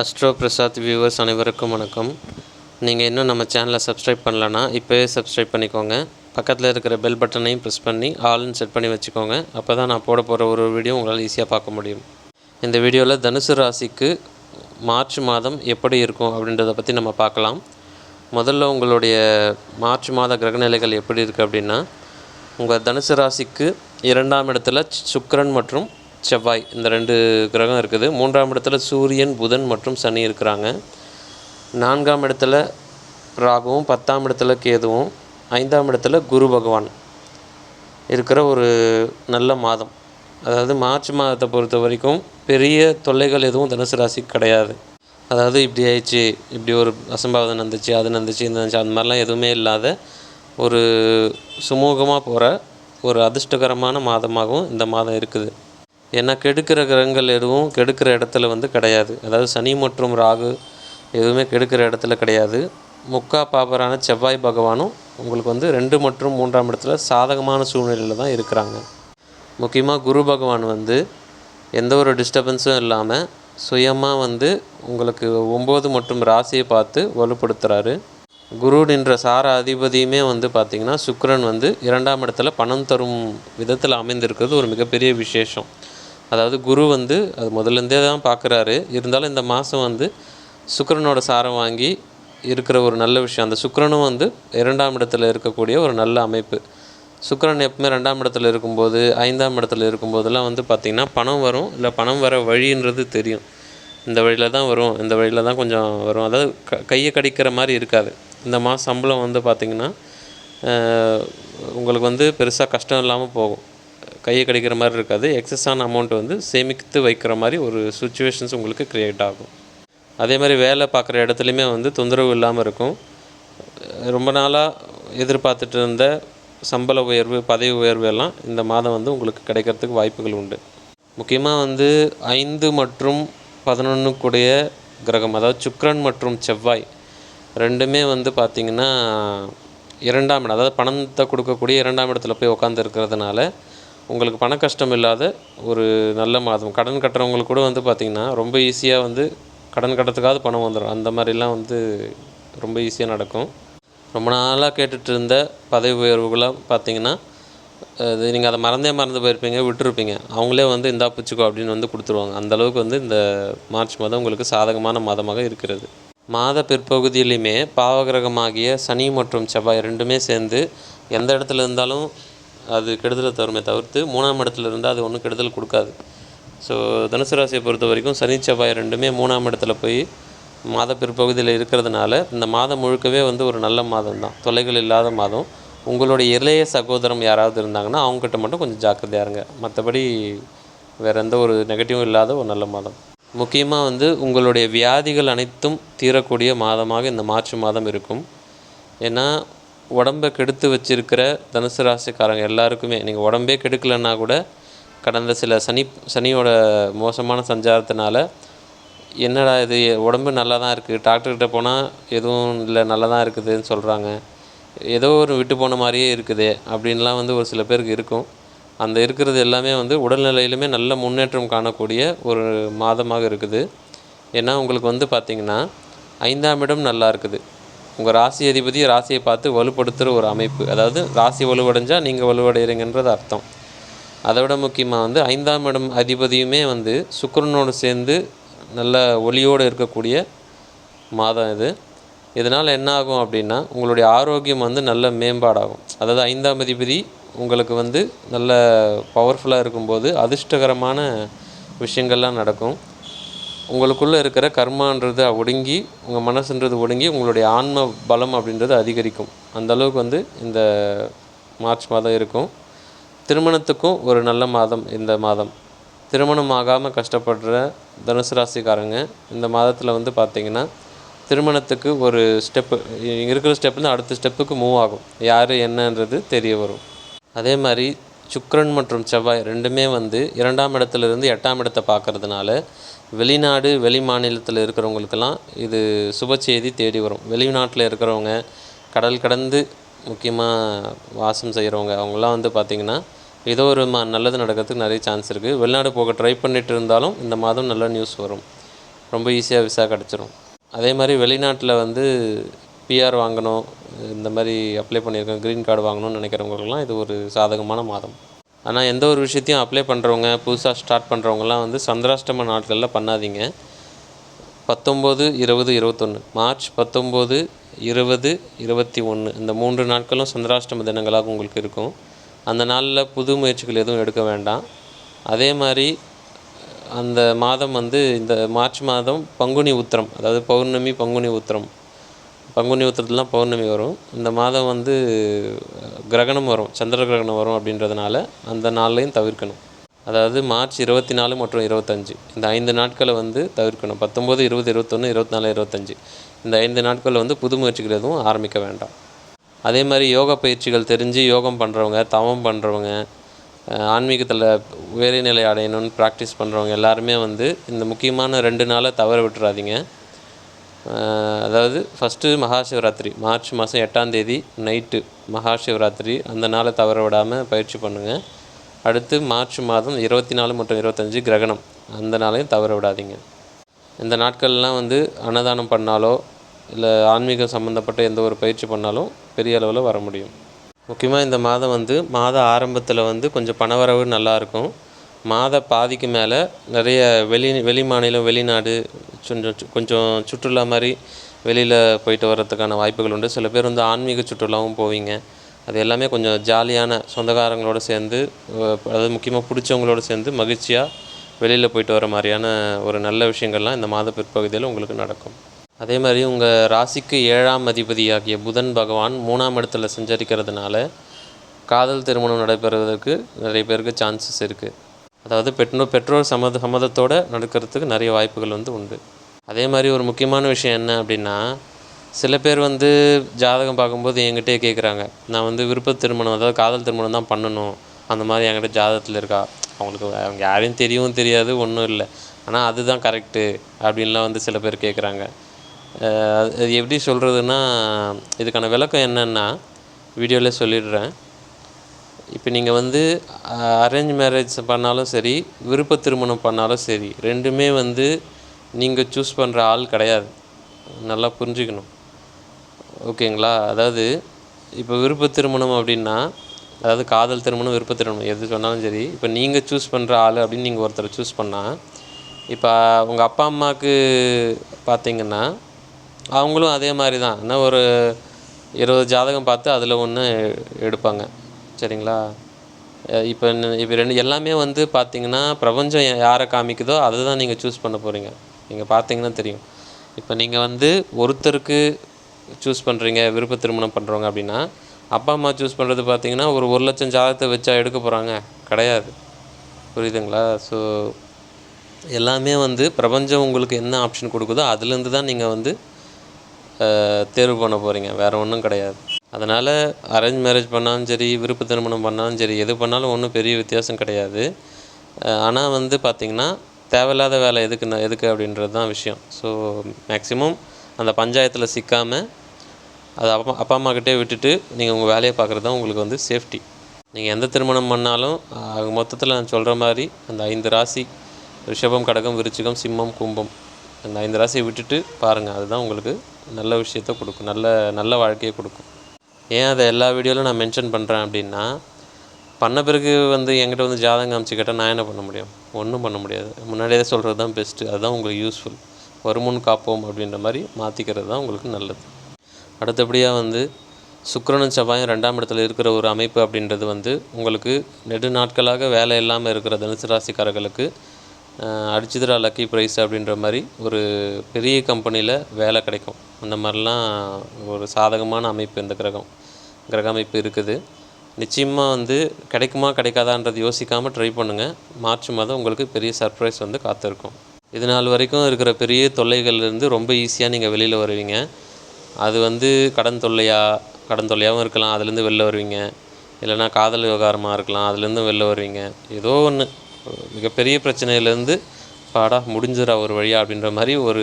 Astro Prasad viewers அனைவருக்கும் வணக்கம். நீங்கள் இன்னும் நம்ம சேனலை சப்ஸ்கிரைப் பண்ணலன்னா இப்போவே சப்ஸ்கிரைப் பண்ணிக்கோங்க. பக்கத்தில் இருக்கிற பெல் பட்டனையும் ப்ரெஸ் பண்ணி ஆல்னு செட் பண்ணி வச்சுக்கோங்க. அப்போ தான் நான் போட போகிற ஒரு வீடியோ உங்களால் ஈஸியாக பார்க்க முடியும். இந்த வீடியோவில் தனுசு ராசிக்கு மார்ச் மாதம் எப்படி இருக்கும் அப்படின்றத பற்றி நம்ம பார்க்கலாம். முதல்ல உங்களுடைய மார்ச் மாத கிரகநிலைகள் எப்படி இருக்குது அப்படின்னா உங்கள் தனுசு ராசிக்கு இரண்டாம் இடத்துல சுக்கரன் மற்றும் செவ்வாய் இந்த ரெண்டு கிரகம் இருக்குது. மூன்றாம் இடத்துல சூரியன் புதன் மற்றும் சனி இருக்கிறாங்க. நான்காம் இடத்துல ராகுவும் பத்தாம் இடத்துல கேதுவும் ஐந்தாம் இடத்துல குரு பகவான் இருக்கிற ஒரு நல்ல மாதம். அதாவது மார்ச் மாதத்தை பொறுத்த வரைக்கும் பெரிய தொல்லைகள் எதுவும் தனுசு ராசிக்கு கிடையாது. அதாவது இப்படி ஆயிடுச்சு இப்படி ஒரு அசம்பாவிதம் நடந்துச்சு அது நடந்துச்சு இது நடந்துச்சு அந்த மாதிரிலாம் எதுவுமே இல்லாத ஒரு சுமூகமாக போகிற ஒரு அதிர்ஷ்டகரமான மாதமாகவும் இந்த மாதம் இருக்குது. ஏன்னா கெடுக்கிற கிரகங்கள் எதுவும் கெடுக்கிற இடத்துல வந்து கிடையாது. அதாவது சனி மற்றும் ராகு எதுவுமே கெடுக்கிற இடத்துல கிடையாது. முக்கா பாபரான செவ்வாய் பகவானும் உங்களுக்கு வந்து ரெண்டு மற்றும் மூன்றாம் இடத்துல சாதகமான சூழ்நிலையில் தான் இருக்கிறாங்க. முக்கியமாக குரு பகவான் வந்து எந்த ஒரு டிஸ்டர்பன்ஸும் இல்லாமல் சுயமாக வந்து உங்களுக்கு ஒம்பது மற்றும் ராசியை பார்த்து வலுப்படுத்துகிறாரு குரு நின்ற சார அதிபதியுமே வந்து பார்த்திங்கன்னா சுக்கரன் வந்து இரண்டாம் இடத்துல பணம் தரும் விதத்தில் அமைந்திருக்கிறது ஒரு மிகப்பெரிய விசேஷம். அதாவது குரு வந்து அது முதல்லேருந்தே தான் பார்க்குறாரு. இருந்தாலும் இந்த மாதம் வந்து சுக்கரனோட சாரம் வாங்கி இருக்கிற ஒரு நல்ல விஷயம். அந்த சுக்கரனும் வந்து இரண்டாம் இடத்துல இருக்கக்கூடிய ஒரு நல்ல அமைப்பு. சுக்கரன் எப்பவுமே ரெண்டாம் இடத்துல இருக்கும்போது ஐந்தாம் இடத்துல இருக்கும்போதெல்லாம் வந்து பார்த்திங்கன்னா பணம் வரும். இல்லை பணம் வர வழின்றது தெரியும். இந்த வழியில் தான் வரும். இந்த வழியில் தான் கொஞ்சம் வரும். அதாவது க கையை கடிக்கிற மாதிரி இருக்காது. இந்த மாதம் சம்பளம் வந்து பார்த்திங்கன்னா உங்களுக்கு வந்து பெருசாக கஷ்டம் இல்லாமல் போகும். கையை கடிக்கிற மாதிரி இருக்காது. எக்ஸஸான அமௌண்ட் வந்து சேமித்து வைக்கிற மாதிரி ஒரு சுச்சுவேஷன்ஸ் உங்களுக்கு க்ரியேட் ஆகும். அதே மாதிரி வேலை பார்க்குற இடத்துலையுமே வந்து தொந்தரவு இல்லாமல் இருக்கும். ரொம்ப நாளாக எதிர்பார்த்துட்டு இருந்த சம்பள உயர்வு பதவி உயர்வு எல்லாம் இந்த மாதம் வந்து உங்களுக்கு கிடைக்கிறதுக்கு வாய்ப்புகள் உண்டு. முக்கியமாக வந்து ஐந்து மற்றும் பதினொன்றுக்குடைய கிரகம் அதாவது சுக்ரன் மற்றும் செவ்வாய் ரெண்டுமே வந்து பார்த்திங்கன்னா இரண்டாம் இடம் அதாவது பணத்தை கொடுக்கக்கூடிய இரண்டாம் இடத்துல போய் உட்காந்து இருக்கிறதுனால உங்களுக்கு பண கஷ்டம் இல்லாத ஒரு நல்ல மாதம். கடன் கட்டுறவங்களுக்கு கூட வந்து பார்த்திங்கன்னா ரொம்ப ஈஸியாக வந்து கடன் கட்டுறதுக்காவது பணம் வந்துடும் அந்த மாதிரிலாம் வந்து ரொம்ப ஈஸியாக நடக்கும். ரொம்ப நாளாக கேட்டுட்டு இருந்த பதவி உயர்வுகளாக பார்த்தீங்கன்னா இது நீங்கள் அதை மறந்தே மறந்து போயிருப்பீங்க விட்டுருப்பீங்க. அவங்களே வந்து இந்தா பிடிச்சிக்கோ அப்படின்னு வந்து கொடுத்துருவாங்க. அந்த அளவுக்கு வந்து இந்த மார்ச் மாதம் உங்களுக்கு சாதகமான மாதமாக இருக்கிறது. மாத பிற்பகுதியிலையுமே பாவகிரகமாகிய சனி மற்றும் செவ்வாய் ரெண்டுமே சேர்ந்து எந்த இடத்துல இருந்தாலும் அது கெடுதலை தருமே தவிர்த்து மூணாம் இடத்துல இருந்தால் அது ஒன்றும் கெடுதல் கொடுக்காது. ஸோ தனுசு ராசியை பொறுத்த வரைக்கும் சனி செவ்வாய் ரெண்டுமே மூணாம் இடத்துல போய் மாத பிற்பகுதியில் இருக்கிறதுனால இந்த மாதம் முழுக்கவே வந்து ஒரு நல்ல மாதம் தான் தொலைகள் இல்லாத மாதம். உங்களுடைய இளைய சகோதரம் யாராவது இருந்தாங்கன்னா அவங்ககிட்ட மட்டும் கொஞ்சம் ஜாக்கிரதையாக இருங்க. மற்றபடி வேறு எந்த ஒரு நெகட்டிவும் இல்லாத ஒரு நல்ல மாதம். முக்கியமாக வந்து உங்களுடைய வியாதிகள் அனைத்தும் தீரக்கூடிய மாதமாக இந்த மார்ச் மாதம் இருக்கும். ஏன்னா உடம்பை கெடுத்து வச்சிருக்கிற தனுசு ராசிக்காரங்க எல்லாருக்குமே நீங்கள் உடம்பே கெடுக்கலைன்னா கூட கடந்த சில சனி சனியோட மோசமான சஞ்சாரத்தினால என்னடா இது உடம்பு நல்லா தான் இருக்குது டாக்டர்கிட்ட போனால் எதுவும் இல்லை நல்லா தான் இருக்குதுன்னு சொல்கிறாங்க ஏதோ ஒரு விட்டு போன மாதிரியே இருக்குது அப்படின்லாம் வந்து ஒரு சில பேருக்கு இருக்கும். அந்த இருக்கிறது எல்லாமே வந்து உடல்நிலையிலுமே நல்ல முன்னேற்றம் காணக்கூடிய ஒரு மாதமாக இருக்குது. ஏன்னா உங்களுக்கு வந்து பார்த்திங்கன்னா ஐந்தாம் இடம் நல்லா இருக்குது. உங்கள் ராசி அதிபதி ராசியை பார்த்து வலுப்படுத்துகிற ஒரு அமைப்பு. அதாவது ராசி வலுவடைஞ்சால் நீங்கள் வலுவடைகிறீங்கன்றது அர்த்தம். அதை விட முக்கியமாக வந்து ஐந்தாம் இடம் அதிபதியுமே வந்து சுக்கரனோடு சேர்ந்து நல்ல ஒளியோடு இருக்கக்கூடிய மாதம் இது. இதனால் என்ன ஆகும் அப்படின்னா உங்களுடைய ஆரோக்கியம் வந்து நல்ல மேம்பாடாகும். அதாவது ஐந்தாம் அதிபதி உங்களுக்கு வந்து நல்ல பவர்ஃபுல்லாக இருக்கும்போது அதிர்ஷ்டகரமான விஷயங்கள்லாம் நடக்கும். உங்களுக்குள்ளே இருக்கிற கர்மான்றது ஒடுங்கி உங்கள் மனசுன்றது ஒடுங்கி உங்களுடைய ஆன்ம பலம் அப்படின்றது அதிகரிக்கும். அந்த அளவுக்கு வந்து இந்த மார்ச் மாதம் இருக்கும். திருமணத்துக்கும் ஒரு நல்ல மாதம் இந்த மாதம். திருமணம் ஆகாமல் கஷ்டப்படுற தனுசு ராசிக்காரங்க இந்த மாதத்தில் வந்து பார்த்திங்கன்னா திருமணத்துக்கு ஒரு ஸ்டெப்பு இருக்கிற ஸ்டெப்லேருந்து அடுத்த ஸ்டெப்புக்கு மூவ் ஆகும். யார் என்னன்றது தெரிய வரும். அதே மாதிரி சுக்ரன் மற்றும் செவ்வாய் ரெண்டுமே வந்து இரண்டாம் இடத்துலேருந்து எட்டாம் இடத்தை பார்க்கறதுனால வெளிநாடு வெளி மாநிலத்தில் இருக்கிறவங்களுக்கெல்லாம் இது சுப செய்தி தேடி வரும். வெளிநாட்டில் இருக்கிறவங்க கடல் கடந்து முக்கியமாக வாசம் செய்கிறவங்க அவங்களாம் வந்து பார்த்திங்கன்னா ஏதோ ஒரு மா நல்லது நடக்கிறதுக்கு நிறைய சான்ஸ் இருக்குது வெளிநாடு போக ட்ரை பண்ணிட்டு இருந்தாலும் இந்த மாதம் நல்ல நியூஸ் வரும். ரொம்ப ஈஸியாக விசா கிடச்சிரும். அதே மாதிரி வெளிநாட்டில் வந்து பிஆர் வாங்கணும் இந்த மாதிரி அப்ளை பண்ணியிருக்கோம் க்ரீன் கார்டு வாங்கணும்னு நினைக்கிறவங்களுக்குலாம் இது ஒரு சாதகமான மாதம். ஆனால் எந்த ஒரு விஷயத்தையும் அப்ளை பண்ணுறவங்க புதுசாக ஸ்டார்ட் பண்ணுறவங்கலாம் வந்து சந்திராஷ்டம நாட்களில் பண்ணாதீங்க. பத்தொம்போது இருபது இருபத்தொன்று மார்ச் பத்தொம்போது இருபது இருபத்தி ஒன்று இந்த மூன்று நாட்களும் சந்திராஷ்டம தினங்களாக உங்களுக்கு இருக்கும். அந்த நாளில் புது முயற்சிகள் எதுவும் எடுக்க வேண்டாம். அதே மாதிரி அந்த மாதம் வந்து இந்த மார்ச் மாதம் பங்குனி உத்திரம் அதாவது பௌர்ணமி பங்குனி உத்திரம். பங்குனி உத்திரத்துலாம் பௌர்ணமி வரும். இந்த மாதம் வந்து கிரகணம் வரும். சந்திர கிரகணம் வரும் அப்படின்றதுனால அந்த நாள்லையும் தவிர்க்கணும். அதாவது மார்ச் இருபத்தி நாலு மற்றும் இருபத்தஞ்சி. இந்த ஐந்து நாட்களை வந்து தவிர்க்கணும். பத்தொம்போது இருபது இருபத்தொன்று இருபத்தி நாலு இருபத்தஞ்சி. இந்த ஐந்து நாட்களில் வந்து புது முயற்சிகள் எதுவும் ஆரம்பிக்க வேண்டாம். அதே மாதிரி யோகா பயிற்சிகள் தெரிஞ்சு யோகம் பண்ணுறவங்க தவம் பண்ணுறவங்க ஆன்மீகத்தில் உயர்நிலை அடையணும்னு ப்ராக்டிஸ் பண்ணுறவங்க எல்லாருமே வந்து இந்த முக்கியமான ரெண்டு நாளை தவற விட்டுறாதீங்க. அதாவது ஃபஸ்ட்டு மகாசிவராத்திரி மார்ச் மாதம் எட்டாம் தேதி நைட்டு மகாசிவராத்திரி அந்த நாளை தவற விடாமல் பயிற்சி பண்ணுங்கள் அடுத்து மார்ச் மாதம் இருபத்தி நாலு மற்றும் இருபத்தஞ்சி கிரகணம் அந்த நாளையும் தவற விடாதீங்க. இந்த நாட்கள்லாம் வந்து அன்னதானம் பண்ணாலோ இல்லை ஆன்மீகம் சம்மந்தப்பட்ட எந்த ஒரு பயிற்சி பண்ணாலும் பெரிய அளவில் வர முடியும். முக்கியமாக இந்த மாதம் வந்து மாத ஆரம்பத்தில் வந்து கொஞ்சம் பணவரவு நல்லாயிருக்கும் மாத பாதிக்கு மேலே நிறைய வெளி வெளி மாநிலம் வெளிநாடு கொஞ்சம் கொஞ்சம் சுற்றுலா மாதிரி வெளியில் போயிட்டு வர்றதுக்கான வாய்ப்புகள் உண்டு. சில பேர் வந்து ஆன்மீக சுற்றுலாவும் போவீங்க. அது எல்லாமே கொஞ்சம் ஜாலியான சொந்தக்காரங்களோட சேர்ந்து அதாவது முக்கியமாக பிடிச்சவங்களோட சேர்ந்து மகிழ்ச்சியாக வெளியில் போயிட்டு வர மாதிரியான ஒரு நல்ல விஷயங்கள்லாம் இந்த மாத பிற்பகுதியில் உங்களுக்கு நடக்கும். அதே மாதிரி உங்கள் ராசிக்கு ஏழாம் அதிபதியாகிய புதன் பகவான் மூணாம் இடத்துல சஞ்சரிக்கிறதுனால காதல் திருமணம் நடைபெறுவதற்கு நிறைய பேருக்கு சான்சஸ் இருக்குது அதாவது பெற்றோர் பெற்றோர் சம்மத சம்மதத்தோடு நடக்கிறதுக்கு நிறைய வாய்ப்புகள் வந்து உண்டு. அதே மாதிரி ஒரு முக்கியமான விஷயம் என்ன அப்படின்னா சில பேர் வந்து ஜாதகம் பார்க்கும்போது என்கிட்டே கேட்குறாங்க நான் வந்து விருப்ப திருமணம் அதாவது காதல் திருமணம் தான் பண்ணணும். அந்த மாதிரி என்கிட்ட ஜாதகத்தில் இருக்கா? அவங்களுக்கு அவங்க யாரையும் தெரியவும் தெரியாது ஒன்றும் இல்லை. ஆனால் அதுதான் கரெக்டு அப்படின்லாம் வந்து சில பேர் கேட்குறாங்க அது அது எப்படி சொல்கிறதுன்னா இதுக்கான விளக்கம் என்னென்னா வீடியோவில் சொல்லிடுறேன். இப்போ நீங்கள் வந்து அரேஞ்ச் மேரேஜ் பண்ணாலும் சரி விருப்ப திருமணம் பண்ணாலும் சரி ரெண்டுமே வந்து நீங்கள் சூஸ் பண்ணுற ஆள் கிடையாது. நல்லா புரிஞ்சுக்கணும். ஓகேங்களா? அதாவது இப்போ விருப்ப திருமணம் அப்படின்னா அதாவது காதல் திருமணம் விருப்ப திருமணம் எது சொன்னாலும் சரி இப்போ நீங்கள் சூஸ் பண்ணுற ஆள் அப்படின்னு நீங்கள் ஒருத்தரை சூஸ் பண்ணால் இப்போ உங்கள் அப்பா அம்மாவுக்கு பார்த்தீங்கன்னா அவங்களும் அதே மாதிரி தான். என்ன ஒரு இருபது ஜாதகம் பார்த்து அதில் ஒன்று எடுப்பாங்க. சரிங்களா? இப்போ என்ன- இப்போ ரெண்டு எல்லாமே வந்து பார்த்தீங்கன்னா பிரபஞ்சம் யாரை காமிக்குதோ அதை தான் நீங்கள் சூஸ் பண்ண போகிறீங்க நீங்கள் பார்த்தீங்கன்னா தெரியும். இப்போ நீங்கள் வந்து ஒருத்தருக்கு சூஸ் பண்ணுறீங்க விருப்ப திருமணம் பண்ணுறவங்க அப்படின்னா அப்பா அம்மா சூஸ் பண்ணுறது பார்த்தீங்கன்னா ஒரு ஒரு லட்சம் ஜாதகத்தை வச்சா எடுக்க போகிறாங்க கிடையாது. புரியுதுங்களா? ஸோ எல்லாமே வந்து பிரபஞ்சம் உங்களுக்கு என்ன ஆப்ஷன் கொடுக்குதோ அதுலேருந்து தான் நீங்கள் வந்து தேர்வு பண்ண போகிறீங்க வேறு ஒன்றும் கிடையாது. அதனால் அரேஞ்ச் மேரேஜ் பண்ணாலும் சரி விருப்ப திருமணம் பண்ணாலும் சரி எது பண்ணாலும் ஒன்றும் பெரிய வித்தியாசம் கிடையாது. ஆனால் வந்து பார்த்திங்கன்னா தேவையில்லாத வேலை எதுக்கு ந- எதுக்கு அப்படின்றது தான் விஷயம். ஸோ மேக்ஸிமம் அந்த பஞ்சாயத்தில் சிக்காமல் அதை அப்பா அப்பா அம்மாக்கிட்டே விட்டுட்டு நீங்கள் உங்கள் வேலையை பார்க்குறது தான் உங்களுக்கு வந்து சேஃப்டி நீங்கள் எந்த திருமணம் பண்ணாலும் மொத்தத்தில் நான் சொல்கிற மாதிரி அந்த ஐந்து ராசி ரிஷபம் கடகம் விருச்சிகம் சிம்மம் கும்பம் அந்த ஐந்து ராசியை விட்டுட்டு பாருங்கள் அதுதான் உங்களுக்கு நல்ல விஷயத்த கொடுக்கும். நல்ல நல்ல வாழ்க்கையை கொடுக்கும். ஏன் அதை எல்லா வீடியோவிலும் நான் மென்ஷன் பண்ணுறேன் அப்படின்னா பண்ண பிறகு வந்து என்கிட்ட வந்து ஜாதகம் காமிச்சு கேட்டால் நான் என்ன பண்ண முடியும்? ஒன்றும் பண்ண முடியாது. முன்னாடியே சொல்கிறது தான் பெஸ்ட்டு அதுதான் உங்களுக்கு யூஸ்ஃபுல் வருமுன் காப்போம் அப்படின்ற மாதிரி மாற்றிக்கிறது தான் உங்களுக்கு நல்லது. அடுத்தபடியாக வந்து சுக்கரனும் செவ்வாயும் ரெண்டாம் இடத்துல இருக்கிற ஒரு அமைப்பு அப்படின்றது வந்து உங்களுக்கு நெடு நாட்களாக வேலை இல்லாமல் இருக்கிற தனுசு ராசிக்காரர்களுக்கு அஹ், லக்கி ப்ரைஸ் அப்படின்ற மாதிரி ஒரு பெரிய கம்பெனியில் வேலை கிடைக்கும். அந்த மாதிரிலாம் ஒரு சாதகமான அமைப்பு இந்த கிரகம். கிரக அமைப்பு இருக்குது. நிச்சயமாக வந்து கிடைக்குமா கிடைக்காதான்றது யோசிக்காமல் ட்ரை பண்ணுங்கள் மார்ச் மாதம் உங்களுக்கு பெரிய சர்ப்ரைஸ் வந்து காத்திருக்கும். இது நாள் வரைக்கும் இருக்கிற பெரிய தொல்லைகள்லேருந்து ரொம்ப ஈஸியாக நீங்கள் வெளியில் வருவீங்க. அது வந்து கடன் தொல்லையா கடன் தொல்லையாகவும் இருக்கலாம். அதுலேருந்து வெளில வருவீங்க. இல்லைன்னா காதல் விவகாரமாக இருக்கலாம். அதுலேருந்தும் வெளில வருவீங்க. ஏதோ ஒன்று மிகப்பெரிய பிரச்சனையிலேருந்து பாடா முடிஞ்சிடா ஒரு வழியாக அப்படின்ற மாதிரி ஒரு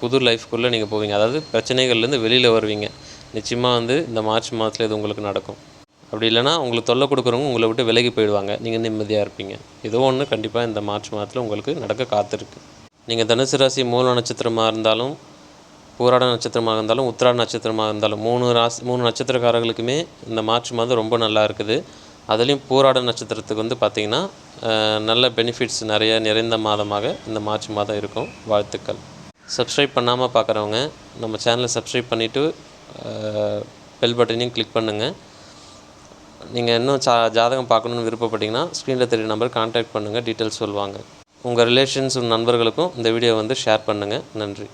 புது லைஃப்குள்ளே நீங்கள் போவீங்க. அதாவது பிரச்சனைகள்லேருந்து வெளியில் வருவீங்க. நிச்சயமாக வந்து இந்த மார்ச் மாதத்தில் இது உங்களுக்கு நடக்கும். அப்படி இல்லைனா உங்களுக்கு தொல்லை கொடுக்குறவங்க உங்களை விட்டு விலகி போயிடுவாங்க. நீங்கள் நிம்மதியாக இருப்பீங்க. ஏதோ ஒன்று கண்டிப்பாக இந்த மார்ச் மாதத்தில் உங்களுக்கு நடக்க காத்திருக்கு. நீங்கள் தனுசு ராசி மூல நட்சத்திரமாக இருந்தாலும் பூராட நட்சத்திரமாக இருந்தாலும் உத்திராட நட்சத்திரமாக இருந்தாலும் மூணு ராசி மூணு நட்சத்திரக்காரர்களுக்குமே இந்த மார்ச் மாதம் ரொம்ப நல்லா இருக்குது. அதுலேயும் பூராட நட்சத்திரத்துக்கு வந்து பார்த்திங்கன்னா நல்ல பெனிஃபிட்ஸ் நிறைய நிறைந்த மாதமாக இந்த மார்ச் மாதம் இருக்கும். வாழ்த்துக்கள். சப்ஸ்கிரைப் பண்ணாமல் பார்க்குறவங்க நம்ம சேனலை சப்ஸ்கிரைப் பண்ணிவிட்டு பெல் பட்டனையும் கிளிக் பண்ணுங்கள் நீங்கள் இன்னும் ஜா ஜாதகம் பார்க்கணுன்னு விருப்பப்பட்டீங்கன்னா ஸ்க்ரீனில் தெரிய நம்பர் கான்டாக்ட் பண்ணுங்கள் டீட்டெயில்ஸ் சொல்லுவாங்க. உங்கள் ரிலேஷன்ஸ் நண்பர்களுக்கும் இந்த வீடியோ வந்து ஷேர் பண்ணுங்கள் நன்றி.